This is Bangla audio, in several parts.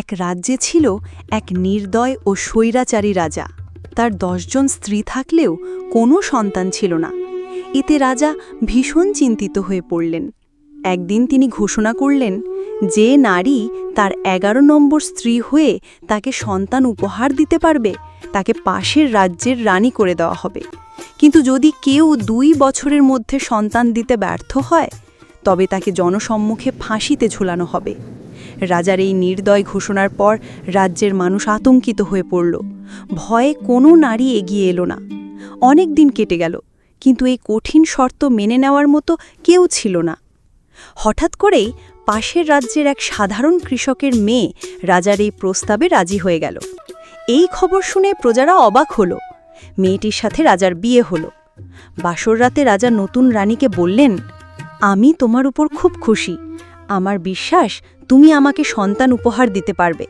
এক রাজ্যে ছিল এক নির্দয় ও স্বৈরাচারী রাজা। তার দশজন স্ত্রী থাকলেও কোনো সন্তান ছিল না। এতে রাজা ভীষণ চিন্তিত হয়ে পড়লেন। একদিন তিনি ঘোষণা করলেন যে নারী তার এগারো নম্বর স্ত্রী হয়ে তাকে সন্তান উপহার দিতে পারবে, তাকে পাশের রাজ্যের রানী করে দেওয়া হবে। কিন্তু যদি কেউ দুই বছরের মধ্যে সন্তান দিতে ব্যর্থ হয়, তবে তাকে জনসম্মুখে ফাঁসিতে ঝুলানো হবে। রাজার এই নির্দয় ঘোষণার পর রাজ্যের মানুষ আতঙ্কিত হয়ে পড়ল। ভয়ে কোনো নারী এগিয়ে এলো না। অনেক দিন কেটে গেল, কিন্তু এই কঠিন শর্ত মেনে নেওয়ার মতো কেউ ছিল না। হঠাৎ করেই পাশের রাজ্যের এক সাধারণ কৃষকের মেয়ে রাজার এই প্রস্তাবে রাজি হয়ে গেল। এই খবর শুনে প্রজারা অবাক হলো। মেয়েটির সাথে রাজার বিয়ে হলো। বাসর রাতে রাজা নতুন রানীকে বললেন, আমি তোমার উপর খুব খুশি। আমার বিশ্বাস তুমি আমাকে সন্তান উপহার দিতে পারবে।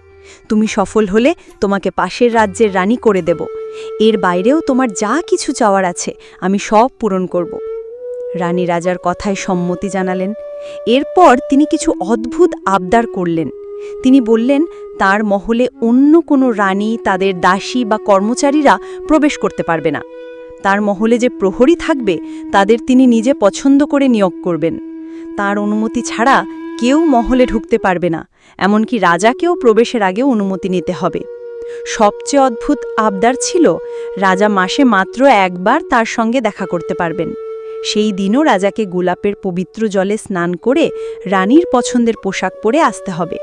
তুমি সফল হলে তোমাকে পাশের রাজ্যের রানী করে দেব। এর বাইরেও তোমার যা কিছু চাওয়ার আছে, আমি সব পূরণ করব। রানী রাজার কথায় সম্মতি জানালেন। এরপর তিনি কিছু অদ্ভুত আবদার করলেন। তিনি বললেন, তার মহলে অন্য কোনো রানী, তাদের দাসী বা কর্মচারীরা প্রবেশ করতে পারবে না। তার মহলে যে প্রহরী থাকবে, তাদের তিনি নিজে পছন্দ করে নিয়োগ করবেন। তার অনুমতি ছাড়া কেউ মহলে ঢুকতে পারবে না, এমনকি রাজাকেও প্রবেশের আগে অনুমতি নিতে হবে। সবচেয়ে অদ্ভুত আবদার ছিল, রাজা মাসে মাত্র একবার তার সঙ্গে দেখা করতে পারবেন। সেই দিনও রাজাকে গোলাপের পবিত্র জলে স্নান করে রানীর পছন্দের পোশাক পরে আসতে হবে।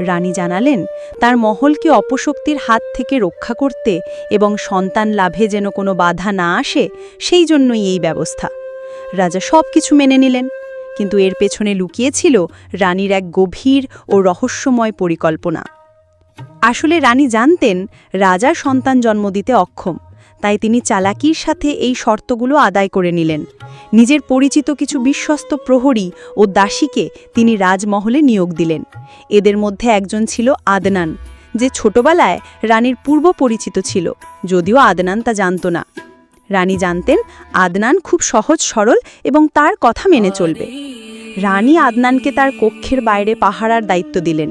রানী জানালেন, তার মহলকে অপশক্তির হাত থেকে রক্ষা করতে এবং সন্তান লাভে যেন কোনো বাধা না আসে, সেই জন্যই এই ব্যবস্থা। রাজা সব কিছু মেনে নিলেন। কিন্তু এর পেছনে লুকিয়েছিল রানীর এক গভীর ও রহস্যময় পরিকল্পনা। আসলে রানী জানতেন রাজা সন্তান জন্ম দিতে অক্ষম, তাই তিনি চালাকির সাথে এই শর্তগুলো আদায় করে নিলেন। নিজের পরিচিত কিছু বিশ্বস্ত প্রহরী ও দাসীকে তিনি রাজমহলে নিয়োগ দিলেন। এদের মধ্যে একজন ছিল আদনান, যে ছোটবেলায় রানীর পূর্ব পরিচিত ছিল, যদিও আদনান তা জানত না। রানী জানতেন আদনান খুব সহজ, সরল এবং তার কথা মেনে চলবে। রানী আদনানকে তার কক্ষের বাইরে পাহারার দায়িত্ব দিলেন।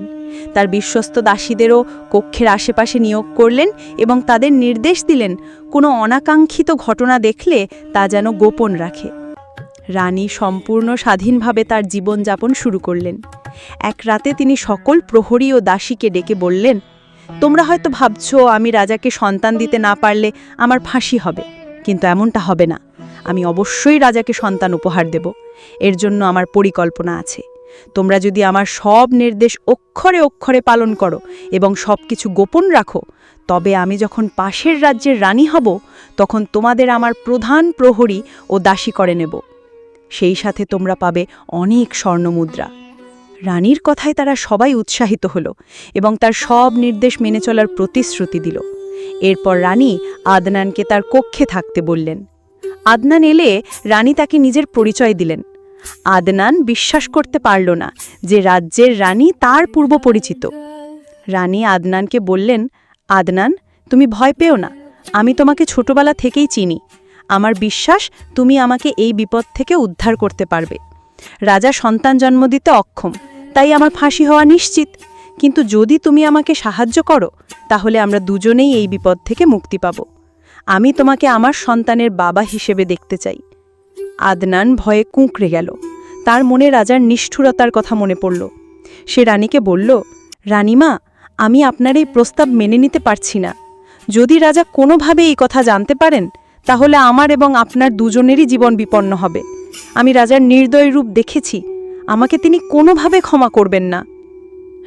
তার বিশ্বস্ত দাসীদেরও কক্ষের আশেপাশে নিয়োগ করলেন এবং তাদের নির্দেশ দিলেন, কোনো অনাকাঙ্ক্ষিত ঘটনা দেখলে তা যেন গোপন রাখে। রানী সম্পূর্ণ স্বাধীনভাবে তার জীবনযাপন শুরু করলেন। এক রাতে তিনি সকল প্রহরী ও দাসীকে ডেকে বললেন, তোমরা হয়তো ভাবছ আমি রাজাকে সন্তান দিতে না পারলে আমার ফাঁসি হবে। কিন্তু এমনটা হবে না। আমি অবশ্যই রাজাকে সন্তান উপহার দেব। এর জন্য আমার পরিকল্পনা আছে। তোমরা যদি আমার সব নির্দেশ অক্ষরে অক্ষরে পালন করো এবং সব কিছু গোপন রাখো, তবে আমি যখন পাশের রাজ্যের রানী হব, তখন তোমাদের আমার প্রধান প্রহরী ও দাসী করে নেব। সেই সাথে তোমরা পাবে অনেক স্বর্ণমুদ্রা রানীর কথায় তারা সবাই উৎসাহিত হল এবং তার সব নির্দেশ মেনে চলার প্রতিশ্রুতি দিল। এরপর রানী আদনানকে তার কক্ষে থাকতে বললেন। আদনান এলে রানী তাকে নিজের পরিচয় দিলেন। আদনান বিশ্বাস করতে পারল না যে রাজ্যের রানী তার পূর্ব পরিচিত। রানী আদনানকে বললেন, আদনান, তুমি ভয় পেও না। আমি তোমাকে ছোটবেলা থেকেই চিনি। আমার বিশ্বাস তুমি আমাকে এই বিপদ থেকে উদ্ধার করতে পারবে। রাজা সন্তান জন্ম দিতে অক্ষম, তাই আমার ফাঁসি হওয়া নিশ্চিত। কিন্তু যদি তুমি আমাকে সাহায্য করো, তাহলে আমরা দুজনেই এই বিপদ থেকে মুক্তি পাব। আমি তোমাকে আমার সন্তানের বাবা হিসেবে দেখতে চাই। আদনান ভয়ে কুঁকড়ে গেল। তার মনে রাজার নিষ্ঠুরতার কথা মনে পড়ল। সে রানীকে বলল, রানীমা, আমি আপনার এই প্রস্তাব মেনে নিতে পারছি না। যদি রাজা কোনোভাবে এই কথা জানতে পারেন, তাহলে আমার এবং আপনার দুজনেরই জীবন বিপন্ন হবে। আমি রাজার নির্দয় রূপ দেখেছি। আমাকে তিনি কোনোভাবে ক্ষমা করবেন না।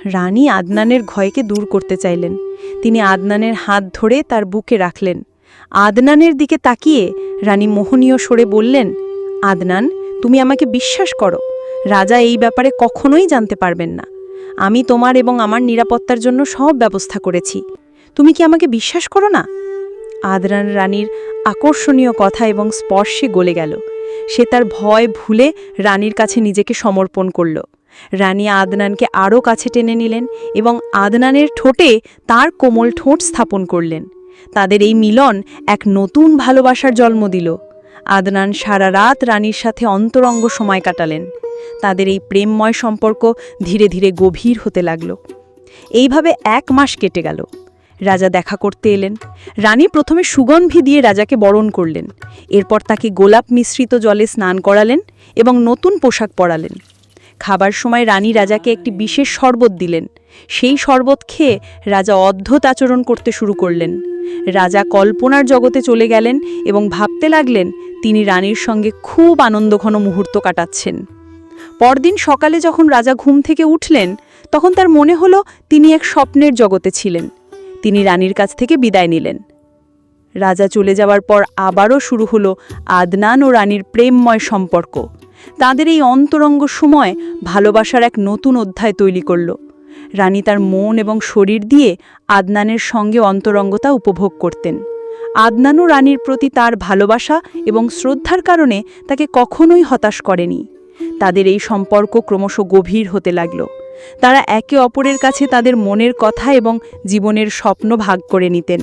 রানী আদনানের ভয়কে দূর করতে চাইলেন। তিনি আদনানের হাত ধরে তার বুকে রাখলেন। আদনানের দিকে তাকিয়ে রানী মোহনীয় সরে বললেন, আদনান, তুমি আমাকে বিশ্বাস করো। রাজা এই ব্যাপারে কখনোই জানতে পারবেন না। আমি তোমার এবং আমার নিরাপত্তার জন্য সব ব্যবস্থা করেছি। তুমি কি আমাকে বিশ্বাস করো না? আদরান রানীর আকর্ষণীয় কথা এবং স্পর্শে গলে গেল। সে তার ভয় ভুলে রানীর কাছে নিজেকে সমর্পণ করল। রানী আদনানকে আরও কাছে টেনে নিলেন এবং আদনানের ঠোঁটে তার কোমল ঠোঁট স্থাপন করলেন। তাদের এই মিলন এক নতুন ভালোবাসার জন্ম দিল। আদনান সারা রাত রানীর সাথে অন্তরঙ্গ সময় কাটালেন। তাদের এই প্রেমময় সম্পর্ক ধীরে ধীরে গভীর হতে লাগল। এইভাবে এক মাস কেটে গেল। রাজা দেখা করতে এলেন। রানী প্রথমে সুগন্ধি দিয়ে রাজাকে বরণ করলেন। এরপর তাকে গোলাপ মিশ্রিত জলে স্নান করালেন এবং নতুন পোশাক পরালেন। খাবার সময় রানী রাজাকে একটি বিশেষ শরবত দিলেন। সেই শরবত খেয়ে রাজা অদ্ভুত আচরণ করতে শুরু করলেন। রাজা কল্পনার জগতে চলে গেলেন এবং ভাবতে লাগলেন, তিনি রানীর সঙ্গে খুব আনন্দঘন মুহূর্ত কাটাচ্ছেন। পরদিন সকালে যখন রাজা ঘুম থেকে উঠলেন, তখন তার মনে হলো তিনি এক স্বপ্নের জগতে ছিলেন। তিনি রানীর কাছ থেকে বিদায় নিলেন। রাজা চলে যাওয়ার পর আবারও শুরু হলো আদনান ও রানীর প্রেমময় সম্পর্ক। তাদের এই অন্তরঙ্গ সময় ভালোবাসার এক নতুন অধ্যায় তৈরি করল। রানী তার মন এবং শরীর দিয়ে আদনানের সঙ্গে অন্তরঙ্গতা উপভোগ করতেন। আদনানও রানীর প্রতি তার ভালোবাসা এবং শ্রদ্ধার কারণে তাকে কখনোই হতাশ করেনি। তাদের এই সম্পর্ক ক্রমশ গভীর হতে লাগল। তারা একে অপরের কাছে তাদের মনের কথা এবং জীবনের স্বপ্ন ভাগ করে নিতেন।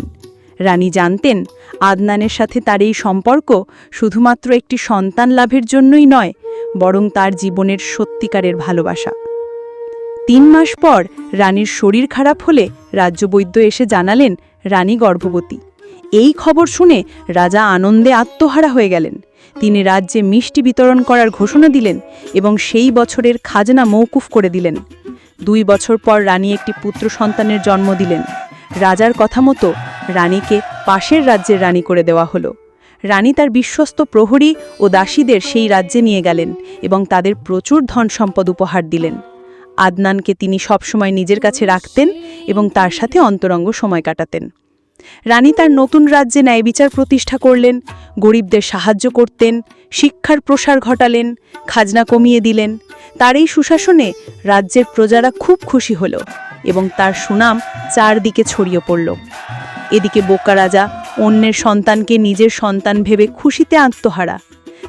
রানী জানতেন, আদনানের সাথে তার এই সম্পর্ক শুধুমাত্র একটি সন্তান লাভের জন্যই নয় বরং তার জীবনের সত্যিকারের ভালোবাসা। তিন মাস পর রানীর শরীর খারাপ হলে রাজ্যবৈদ্য এসে জানালেন রানী গর্ভবতী। এই খবর শুনে রাজা আনন্দে আত্মহারা হয়ে গেলেন। তিনি রাজ্যে মিষ্টি বিতরণ করার ঘোষণা দিলেন এবং সেই বছরের খাজনা মৌকুফ করে দিলেন। দুই বছর পর রানী একটি পুত্র সন্তানের জন্ম দিলেন। রাজার কথা মতো রানীকে পাশের রাজ্যের রানী করে দেওয়া হলো। রানী তার বিশ্বস্ত প্রহরী ও দাসীদের সেই রাজ্যে নিয়ে গেলেন এবং তাদের প্রচুর ধন সম্পদ উপহার দিলেন। আদনানকে তিনি সবসময় নিজের কাছে রাখতেন এবং তার সাথে অন্তরঙ্গ সময় কাটাতেন। রানী তার নতুন রাজ্যে ন্যায় বিচার প্রতিষ্ঠা করলেন, গরিবদের সাহায্য করতেন, শিক্ষার প্রসার ঘটালেন, খাজনা কমিয়ে দিলেন। তার এই সুশাসনে রাজ্যের প্রজারা খুব খুশি হল এবং তার সুনাম চারদিকে ছড়িয়ে পড়ল। এদিকে বোকা রাজা অন্যের সন্তানকে নিজের সন্তান ভেবে খুশিতে আত্মহারা।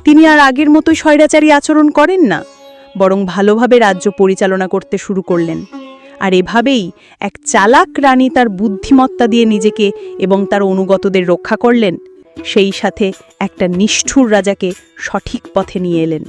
তিনি আর আগের মতোই স্বৈরাচারী আচরণ করেন না, বরং ভালোভাবে রাজ্য পরিচালনা করতে শুরু করলেন। আর এভাবেই এক চালাক রানী তার বুদ্ধিমত্তা দিয়ে নিজেকে এবং তার অনুগতদের রক্ষা করলেন, সেই সাথে একটা নিষ্ঠুর রাজাকে সঠিক পথে নিয়ে এলেন।